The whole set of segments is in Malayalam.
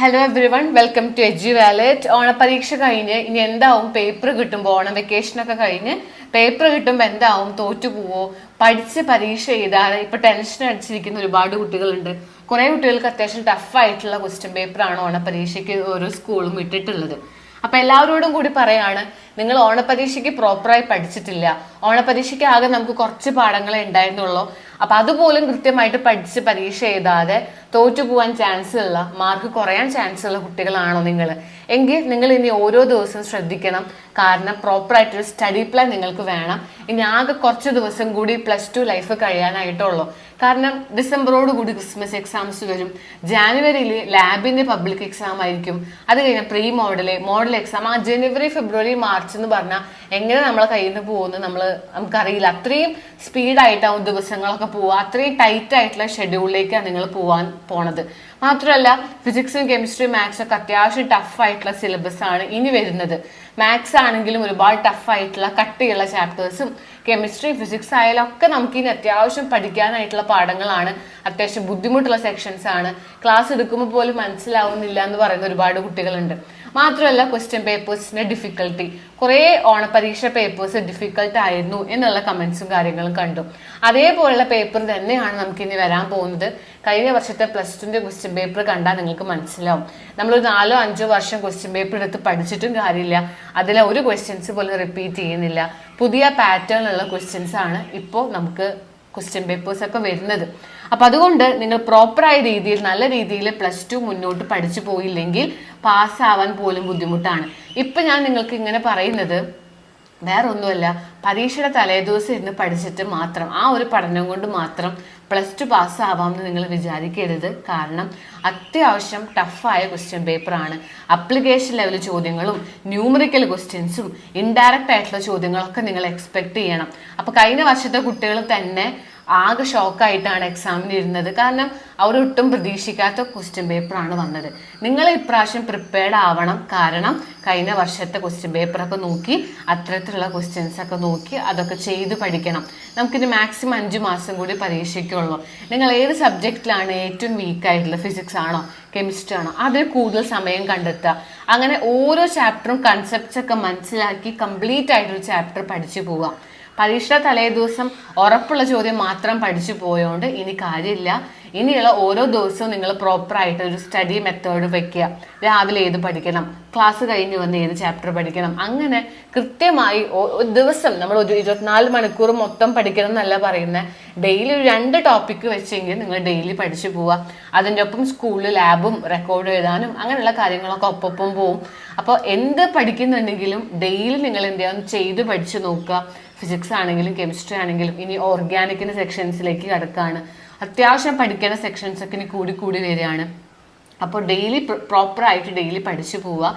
Hello everyone welcome to AG wallet ഓണപരീക്ഷ കഴിഞ്ഞ് ഇനി എന്താവും? പേപ്പർ കിട്ടുമ്പോൾ ഓണം വെക്കേഷനൊക്കെ കഴിഞ്ഞ് പേപ്പർ കിട്ടുമ്പോൾ എന്താവും? തോറ്റു പോവോ? പഠിച്ച് പരീക്ഷ എഴുതാതെ ഇപ്പൊ ടെൻഷൻ അടിച്ചിരിക്കുന്ന ഒരുപാട് കുട്ടികളുണ്ട്. കുറെ കുട്ടികൾക്ക് അത്യാവശ്യം ടഫായിട്ടുള്ള ക്വസ്റ്റ്യൻ പേപ്പറാണ് ഓണപരീക്ഷയ്ക്ക് ഓരോ സ്കൂളും ഇട്ടിട്ടുള്ളത്. അപ്പൊ എല്ലാവരോടും കൂടി പറയാണ് നിങ്ങൾ ഓണപരീക്ഷയ്ക്ക് പ്രോപ്പറായി പഠിച്ചിട്ടില്ല. ഓണപരീക്ഷയ്ക്ക് ആകെ നമുക്ക് കുറച്ച് പാഠങ്ങളെ ഉണ്ടായിരുന്നുള്ളൂ. അപ്പൊ അതുപോലും കൃത്യമായിട്ട് പഠിച്ച് പരീക്ഷ എഴുതാതെ തോറ്റു പോകാൻ ചാൻസ് ഉള്ള മാർക്ക് കുറയാൻ ചാൻസ് ഉള്ള കുട്ടികളാണോ നിങ്ങൾ എങ്കിൽ നിങ്ങൾ ഇനി ഓരോ ദിവസവും ശ്രദ്ധിക്കണം. കാരണം പ്രോപ്പറായിട്ടൊരു സ്റ്റഡി പ്ലാൻ നിങ്ങൾക്ക് വേണം. ഇനി ആകെ കുറച്ച് ദിവസം കൂടി പ്ലസ് ടു ലൈഫ് കഴിയാനായിട്ടുള്ളൂ. കാരണം ഡിസംബറോട് കൂടി ക്രിസ്മസ് എക്സാംസ് വരും. ജാനുവരിയിൽ ലാബിന്റെ പബ്ലിക് എക്സാം ആയിരിക്കും. അത് കഴിഞ്ഞാൽ പ്രീ മോഡൽ മോഡൽ എക്സാം ആ ജനുവരി ഫെബ്രുവരി മാർച്ച് എന്ന് പറഞ്ഞാൽ എങ്ങനെ നമ്മളെ കയ്യിൽ നിന്ന് പോകുന്നത് നമ്മൾ നമുക്കറിയില്ല. അത്രയും സ്പീഡായിട്ടാവും ദിവസങ്ങളൊക്കെ പോവുക അത്രയും ടൈറ്റ് ആയിട്ടുള്ള ഷെഡ്യൂളിലേക്കാണ് നിങ്ങൾ പോവാൻ പോണത്. മാത്രമല്ല ഫിസിക്സും കെമിസ്ട്രിയും മാത്സും ഒക്കെ അത്യാവശ്യം ടഫ് ആയിട്ടുള്ള സിലബസ് ആണ് ഇനി വരുന്നത്. മാത്സ് ആണെങ്കിലും ഒരുപാട് ടഫ് ആയിട്ടുള്ള കട്ടിയുള്ള ചാപ്റ്റേഴ്സും കെമിസ്ട്രി ഫിസിക്സ് ആയാലും ഒക്കെ നമുക്ക് ഇനി അത്യാവശ്യം പഠിക്കാനായിട്ടുള്ള പാഠങ്ങളാണ്. അത്യാവശ്യം ബുദ്ധിമുട്ടുള്ള സെക്ഷൻസ് ആണ്. ക്ലാസ് എടുക്കുമ്പോൾ പോലും മനസ്സിലാവുന്നില്ല എന്ന് പറയുന്ന ഒരുപാട് കുട്ടികളുണ്ട്. മാത്രമല്ല ക്വസ്റ്റ്യൻ പേപ്പേഴ്സിന്റെ ഡിഫിക്കൽട്ടി കുറേ ഓണപരീക്ഷ പേപ്പേഴ്സ് ഡിഫിക്കൽട്ട് ആയിരുന്നു എന്നുള്ള കമന്റ്സും കാര്യങ്ങളും കണ്ടു. അതേപോലുള്ള പേപ്പർ തന്നെയാണ് നമുക്ക് ഇനി വരാൻ പോകുന്നത്. കഴിഞ്ഞ വർഷത്തെ പ്ലസ് ടുന്റെ ക്വസ്റ്റ്യൻ പേപ്പർ കണ്ടാൽ നിങ്ങൾക്ക് മനസ്സിലാവും. നമ്മളൊരു നാലോ അഞ്ചോ വർഷം ക്വസ്റ്റ്യൻ പേപ്പർ എടുത്ത് പഠിച്ചിട്ടും കാര്യമില്ല. അതിലെ ഒരു ക്വസ്റ്റ്യൻസ് പോലും റിപ്പീറ്റ് ചെയ്യുന്നില്ല. പുതിയ പാറ്റേൺ ഉള്ള ക്വസ്റ്റ്യൻസ് ആണ് ഇപ്പോൾ നമുക്ക് ക്വസ്റ്റ്യൻ പേപ്പേഴ്സ് ഒക്കെ വരുന്നത്. അപ്പൊ അതുകൊണ്ട് നിങ്ങൾ പ്രോപ്പറായ രീതിയിൽ നല്ല രീതിയിൽ പ്ലസ് ടു മുന്നോട്ട് പഠിച്ചു പോയില്ലെങ്കിൽ പാസ്സാവാൻ പോലും ബുദ്ധിമുട്ടാണ്. ഇപ്പൊ ഞാൻ നിങ്ങൾക്ക് ഇങ്ങനെ പറയുന്നത് വേറെ ഒന്നുമല്ല പരീക്ഷയുടെ തലേദിവസം ഇരുന്ന് പഠിച്ചിട്ട് മാത്രം ആ ഒരു പഠനം കൊണ്ട് മാത്രം പ്ലസ് ടു പാസ്സാവാമെന്ന് നിങ്ങൾ വിചാരിക്കരുത്. കാരണം അത്യാവശ്യം ടഫായ ക്വസ്റ്റ്യൻ പേപ്പറാണ് അപ്ലിക്കേഷൻ ലെവൽ ചോദ്യങ്ങളും ന്യൂമറിക്കൽ ക്വസ്റ്റ്യൻസും ഇൻഡയറക്റ്റ് ആയിട്ടുള്ള ചോദ്യങ്ങളൊക്കെ നിങ്ങൾ എക്സ്പെക്ട് ചെയ്യണം. അപ്പൊ കഴിഞ്ഞ വർഷത്തെ കുട്ടികൾ തന്നെ ആകെ ഷോക്കായിട്ടാണ് എക്സാമിന് ഇരുന്നത്. കാരണം അവരൊട്ടും പ്രതീക്ഷിക്കാത്ത ക്വസ്റ്റ്യൻ പേപ്പറാണ് വന്നത്. നിങ്ങൾ ഇപ്രാവശ്യം പ്രിപ്പയർഡ് ആവണം. കാരണം കഴിഞ്ഞ വർഷത്തെ ക്വസ്റ്റ്യൻ പേപ്പറൊക്കെ നോക്കി അത്തരത്തിലുള്ള ക്വസ്റ്റ്യൻസ് ഒക്കെ നോക്കി അതൊക്കെ ചെയ്ത് പഠിക്കണം. നമുക്കിത് മാക്സിമം അഞ്ച് മാസം കൂടി പരീക്ഷയ്ക്കുള്ളൂ. നിങ്ങൾ ഏത് സബ്ജക്റ്റിലാണ് ഏറ്റവും വീക്കായിട്ടുള്ളത് ഫിസിക്സ് ആണോ? കെമിസ്ട്രി ആണോ? അതിൽ കൂടുതൽ സമയം കണ്ടെത്തുക. അങ്ങനെ ഓരോ ചാപ്റ്ററും കൺസെപ്റ്റ്സ് ഒക്കെ മനസ്സിലാക്കി കംപ്ലീറ്റ് ആയിട്ടൊരു ചാപ്റ്റർ പഠിച്ചു പോവുക. പരീക്ഷ തലേ ദിവസം ഉറപ്പുള്ള ചോദ്യം മാത്രം പഠിച്ചു പോയോണ്ട് ഇനി കാര്യമില്ല. ഇനിയുള്ള ഓരോ ദിവസവും നിങ്ങൾ പ്രോപ്പറായിട്ട് ഒരു സ്റ്റഡി മെത്തേഡ് വെക്കുക. രാവിലെ ഏത് പഠിക്കണം? ക്ലാസ് കഴിഞ്ഞ് വന്ന് ഏത് ചാപ്റ്റർ പഠിക്കണം? അങ്ങനെ കൃത്യമായി ദിവസം നമ്മൾ ഒരു ഇരുപത്തിനാല് മണിക്കൂർ മൊത്തം പഠിക്കണം എന്നല്ല പറയുന്നത് ഡെയിലി ഒരു രണ്ട് ടോപ്പിക്ക് വെച്ചെങ്കിൽ നിങ്ങൾ ഡെയിലി പഠിച്ചു പോവുക. അതിന്റെ ഒപ്പം സ്കൂളിൽ ലാബും റെക്കോർഡ് എഴുതാനും അങ്ങനെയുള്ള കാര്യങ്ങളൊക്കെ ഒപ്പം പോവും. അപ്പോൾ എന്ത് പഠിക്കുന്നുണ്ടെങ്കിലും ഡെയിലി നിങ്ങൾ എന്ത് ചെയ്യാം ചെയ്ത് പഠിച്ചു നോക്കുക. ഫിസിക്സ് ആണെങ്കിലും കെമിസ്ട്രി ആണെങ്കിലും ഇനി ഓർഗാനിക്കിന്റെ സെക്ഷൻസിലേക്ക് കിടക്കുകയാണ് അത്യാവശ്യം പഠിക്കേണ്ട സെക്ഷൻസൊക്കെ ഇനി കൂടി കൂടി വരികയാണ്. അപ്പോൾ ഡെയിലി പ്രോപ്പറായിട്ട് ഡെയിലി പഠിച്ചു പോവുക.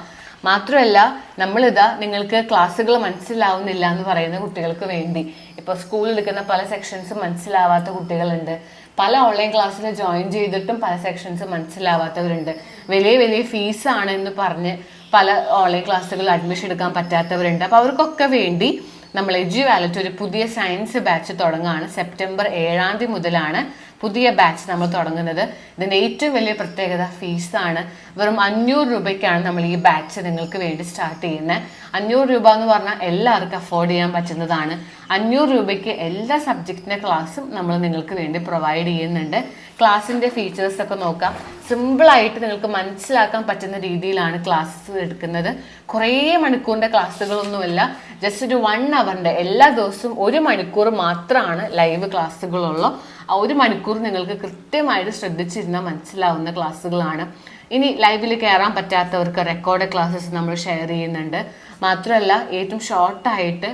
മാത്രമല്ല നമ്മളിതാ നിങ്ങൾക്ക് ക്ലാസ്സുകൾ മനസ്സിലാവുന്നില്ല എന്ന് പറയുന്ന കുട്ടികൾക്ക് വേണ്ടി. ഇപ്പോൾ സ്കൂളിൽ എടുക്കുന്ന പല സെക്ഷൻസും മനസ്സിലാവാത്ത കുട്ടികളുണ്ട്. പല ഓൺലൈൻ ക്ലാസ്സിൽ ജോയിൻ ചെയ്തിട്ടും പല സെക്ഷൻസ് മനസ്സിലാവാത്തവരുണ്ട്. വലിയ വലിയ ഫീസാണ് എന്ന് പറഞ്ഞ് പല ഓൺലൈൻ ക്ലാസ്സുകളിൽ അഡ്മിഷൻ എടുക്കാൻ പറ്റാത്തവരുണ്ട്. അപ്പോൾ അവർക്കൊക്കെ വേണ്ടി നമ്മൾ എജു വാലറ്റ് ഒരു പുതിയ സയൻസ് ബാച്ച് തുടങ്ങുകയാണ് സെപ്റ്റംബർ ഏഴാം തീയതി മുതലാണ് പുതിയ ബാച്ച് നമ്മൾ തുടങ്ങുന്നത്. ഇതിന്റെ ഏറ്റവും വലിയ പ്രത്യേകത ഫീസാണ് വെറും അഞ്ഞൂറ് രൂപയ്ക്കാണ് നമ്മൾ ഈ ബാച്ച് നിങ്ങൾക്ക് വേണ്ടി സ്റ്റാർട്ട് ചെയ്യുന്നത് അഞ്ഞൂറ് രൂപ എന്ന് പറഞ്ഞാൽ എല്ലാവർക്കും അഫോർഡ് ചെയ്യാൻ പറ്റുന്നതാണ്. അഞ്ഞൂറ് രൂപയ്ക്ക് എല്ലാ സബ്ജക്റ്റിന്റെ ക്ലാസ്സും നമ്മൾ നിങ്ങൾക്ക് വേണ്ടി പ്രൊവൈഡ് ചെയ്യുന്നുണ്ട്. ക്ലാസ്സിന്റെ ഫീച്ചേഴ്സ് ഒക്കെ നോക്കാം. സിമ്പിളായിട്ട് നിങ്ങൾക്ക് മനസ്സിലാക്കാൻ പറ്റുന്ന രീതിയിലാണ് ക്ലാസ്സസ് എടുക്കുന്നത്. കുറേ മണിക്കൂറിന്റെ ക്ലാസ്സുകളൊന്നുമല്ല. ജസ്റ്റ് ഒരു വൺ അവറിന്റെ എല്ലാ ദിവസവും ഒരു മണിക്കൂർ മാത്രമാണ് ലൈവ് ക്ലാസ്സുകളുള്ളൂ ആ ഒരു മണിക്കൂർ നിങ്ങൾക്ക് കൃത്യമായിട്ട് ശ്രദ്ധിച്ചിരുന്നാൽ മനസ്സിലാവുന്ന ക്ലാസ്സുകളാണ്. ഇനി ലൈവിൽ കയറാൻ പറ്റാത്തവർക്ക് റെക്കോർഡ് ക്ലാസ്സസ് നമ്മൾ ഷെയർ ചെയ്യുന്നുണ്ട്. മാത്രമല്ല ഏറ്റവും ഷോർട്ടായിട്ട്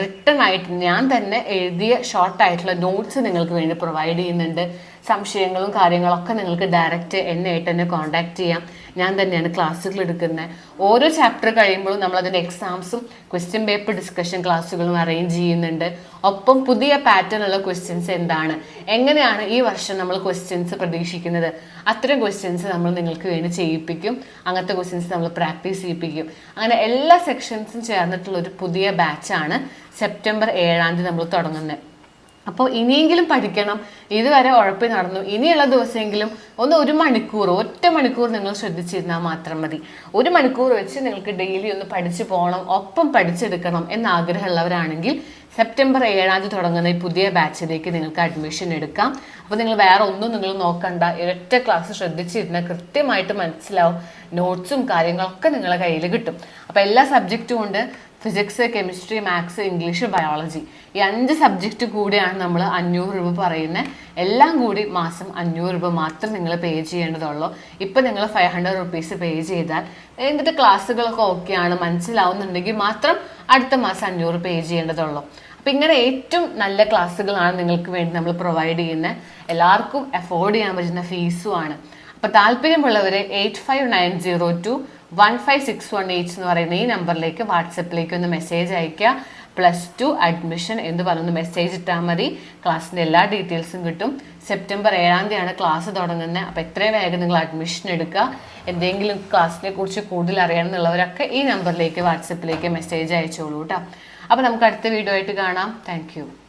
റിട്ടൺ ആയിട്ട് ഞാൻ തന്നെ എഴുതിയ ഷോർട്ട് ആയിട്ടുള്ള നോട്ട്സ് നിങ്ങൾക്ക് വേണ്ടി പ്രൊവൈഡ് ചെയ്യുന്നുണ്ട്. സംശയങ്ങളും കാര്യങ്ങളൊക്കെ നിങ്ങൾക്ക് ഡയറക്റ്റ് എന്നെ ആയിട്ട് തന്നെ കോൺടാക്ട് ചെയ്യാം. ഞാൻ തന്നെയാണ് ക്ലാസ്സുകൾ എടുക്കുന്നത്. ഓരോ ചാപ്റ്റർ കഴിയുമ്പോഴും നമ്മൾ അതിന്റെ എക്സാംസും ക്വസ്റ്റ്യൻ പേപ്പർ ഡിസ്കഷൻ ക്ലാസ്സുകളും അറേഞ്ച് ചെയ്യുന്നുണ്ട്. ഒപ്പം പുതിയ പാറ്റേൺ ഉള്ള ക്വസ്റ്റ്യൻസ് എന്താണ്? എങ്ങനെയാണ് ഈ വർഷം നമ്മൾ ക്വസ്റ്റ്യൻസ് പ്രതീക്ഷിക്കുന്നത്? അത്തരം ക്വസ്റ്റ്യൻസ് നമ്മൾ നിങ്ങൾക്ക് വേണ്ടി ചെയ്യിപ്പിക്കും. അങ്ങനത്തെ ക്വസ്റ്റ്യൻസ് നമ്മൾ പ്രാക്ടീസ് ചെയ്യിപ്പിക്കും. അങ്ങനെ എല്ലാ സെക്ഷൻസും ചേർന്നിട്ടുള്ള ഒരു പുതിയ ബാച്ചാണ് സെപ്റ്റംബർ ഏഴാം തീയതി നമ്മൾ തുടങ്ങുന്നത്. അപ്പോൾ ഇനിയെങ്കിലും പഠിക്കണം. ഇതുവരെ ഉഴപ്പി നടന്നു. ഇനിയുള്ള ദിവസമെങ്കിലും ഒന്ന് ഒരു മണിക്കൂർ ഒറ്റ മണിക്കൂർ നിങ്ങൾ ശ്രദ്ധിച്ചിരുന്നാൽ മാത്രം മതി. ഒരു മണിക്കൂർ വെച്ച് നിങ്ങൾക്ക് ഡെയിലി ഒന്ന് പഠിച്ചു പോകണം ഒപ്പം പഠിച്ചെടുക്കണം എന്ന് ആഗ്രഹമുള്ളവരാണെങ്കിൽ സെപ്റ്റംബർ ഏഴാം തീയതി തുടങ്ങുന്ന ഈ പുതിയ ബാച്ചിലേക്ക് നിങ്ങൾക്ക് അഡ്മിഷൻ എടുക്കാം. അപ്പോൾ നിങ്ങൾ വേറെ ഒന്നും നിങ്ങൾ നോക്കണ്ട. ഇരട്ട ക്ലാസ് ശ്രദ്ധിച്ചിരുന്നാൽ കൃത്യമായിട്ട് മനസ്സിലാവും. നോട്ട്സും കാര്യങ്ങളൊക്കെ നിങ്ങളുടെ കയ്യിൽ കിട്ടും. അപ്പോൾ എല്ലാ സബ്ജക്റ്റും ഉണ്ട്. Physics chemistry maths English biology ഈ അഞ്ച് സബ്ജക്റ്റ് കൂടിയാണ് നമ്മൾ അഞ്ഞൂറ് രൂപ പറയുന്നത് എല്ലാം കൂടി മാസം അഞ്ഞൂറ് രൂപ മാത്രം നിങ്ങൾ പേ ചെയ്യേണ്ടതുള്ളൂ. ഇപ്പം നിങ്ങൾ ഫൈവ് ഹൺഡ്രഡ് റുപ്പീസ് പേ ചെയ്താൽ എന്നിട്ട് ക്ലാസ്സുകളൊക്കെ ഓക്കെയാണ് മനസ്സിലാവുന്നുണ്ടെങ്കിൽ മാത്രം അടുത്ത മാസം അഞ്ഞൂറ് പേ ചെയ്യേണ്ടതുള്ളൂ. അപ്പം ഇങ്ങനെ ഏറ്റവും നല്ല ക്ലാസ്സുകളാണ് നിങ്ങൾക്ക് വേണ്ടി നമ്മൾ പ്രൊവൈഡ് ചെയ്യുന്നത് എല്ലാവർക്കും അഫോർഡ് ചെയ്യാൻ പറ്റുന്ന ഫീസുമാണ് അപ്പോൾ താല്പര്യമുള്ളവരെ eight five nine zero two one five six one eight എന്ന് പറയുന്ന ഈ നമ്പറിലേക്ക് വാട്സപ്പിലേക്ക് ഒന്ന് മെസ്സേജ് അയയ്ക്കുക. പ്ലസ് ടു അഡ്മിഷൻ എന്ന് പറഞ്ഞൊന്ന് മെസ്സേജ് ഇട്ടാൽ മതി. ക്ലാസ്സിന്റെ എല്ലാ ഡീറ്റെയിൽസും കിട്ടും. സെപ്റ്റംബർ ഏഴാം തീയതിയാണ് ക്ലാസ് തുടങ്ങുന്നത്. അപ്പോൾ എത്രയും വേഗം നിങ്ങൾ അഡ്മിഷൻ എടുക്കുക. എന്തെങ്കിലും ക്ലാസ്സിനെ കുറിച്ച് കൂടുതൽ അറിയണമെന്നുള്ളവരൊക്കെ ഈ നമ്പറിലേക്ക് വാട്സപ്പിലേക്ക് മെസ്സേജ് അയച്ചോളൂ കേട്ടോ അപ്പോൾ നമുക്ക് അടുത്ത വീഡിയോ ആയിട്ട് കാണാം. താങ്ക്